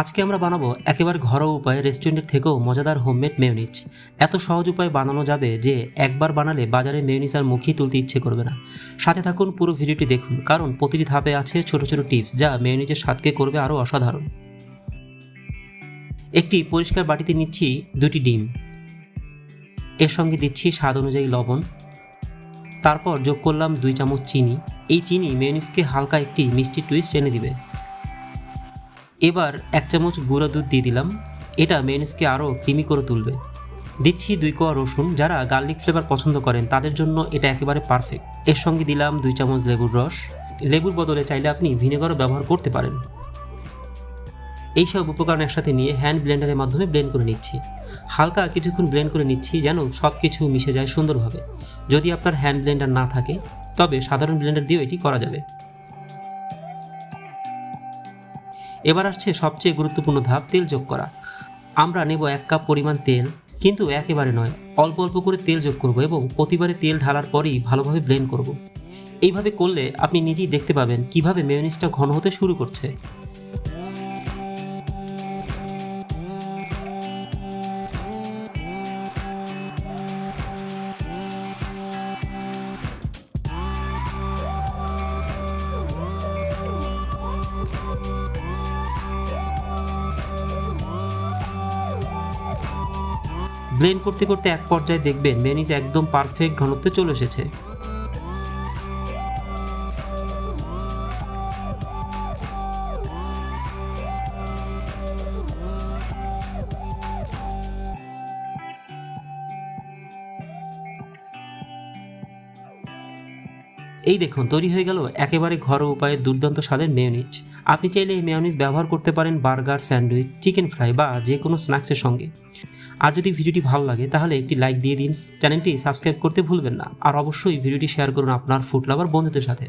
আজকে আমরা বানাবো একেবারে ঘরোয়া উপায়ে রেস্টুরেন্টের থেকেও মজাদার হোমমেড মেয়নিজ এত সহজ উপায়ে বানানো যাবে যে একবার বানালে বাজারে মেয়নিজ আর মুখেই তুলতে ইচ্ছে করবে না। সাথে থাকুন, পুরো ভিডিওটি দেখুন, কারণ প্রতিটি ধাপে আছে ছোট ছোট টিপস যা মেয়নিজের স্বাদকে করবে আরও অসাধারণ। একটি পরিষ্কার বাটিতে নিচ্ছি দুটি ডিম। এর সঙ্গে দিচ্ছি স্বাদ অনুযায়ী লবণ। তারপর যোগ করলাম দুই চামচ চিনি। এই চিনি মেয়নিজকে হালকা একটি মিষ্টি টুইস্ট এনে দিবে। এবার এক চামচ গুঁড়া দুধ দিয়ে দিলাম। এটা মেয়নিজকে আরও ক্রিমি করে তুলবে। দিচ্ছি দুই কোয়া রসুন। যারা গার্লিক ফ্লেভার পছন্দ করেন, তাদের জন্য এটা একেবারে পারফেক্ট। এর সঙ্গে দিলাম দুই চামচ লেবুর রস। লেবুর বদলে চাইলে আপনি ভিনেগারও ব্যবহার করতে পারেন। এই সব উপকরণ একসাথে নিয়ে হ্যান্ড ব্লেন্ডারের মাধ্যমে ব্লেন্ড করে নিচ্ছি। হালকা কিছুক্ষণ ব্লেন্ড করে নিচ্ছি যেন সব কিছু মিশে যায় সুন্দরভাবে। যদি আপনার হ্যান্ড ব্লেন্ডার না থাকে, তবে সাধারণ ব্লেন্ডার দিয়েও এটি করা যাবে। এবার আসছে সবচেয়ে গুরুত্বপূর্ণ ধাপ, তেল যোগ করা। আমরা নেব এক কাপ পরিমাণ তেল, কিন্তু একেবারে নয়, অল্প অল্প করে তেল যোগ করব এবং প্রতিবারে তেল ঢালার পরেই ভালোভাবে ব্লেন্ড করব। এইভাবে করলে আপনি নিজেই দেখতে পাবেন কীভাবে মেয়নিজটা ঘন হতে শুরু করছে। ব্লেন্ড করতে করতে এক পর্যায়ে দেখবেন মেয়নিজ একদম পারফেক্ট ঘনত্বে চলে এসেছে। এই দেখুন, তৈরি হয়ে গেল একেবারে ঘরোয়া উপায়ে দুর্দান্ত স্বাদের মেয়নিজ আপনি চাইলে এই মেয়নিজ ব্যবহার করতে পারেন বার্গার, স্যান্ডউইচ, চিকেন ফ্রাই বা যে কোনো স্ন্যাক্সের সঙ্গে। আর যদি ভিডিওটি ভালো লাগে, তাহলে একটি লাইক দিয়ে দিন। চ্যানেলটি সাবস্ক্রাইব করতে ভুলবেন না। আর অবশ্যই ভিডিওটি শেয়ার করুন আপনার ফুড লাভার বন্ধুদের সাথে।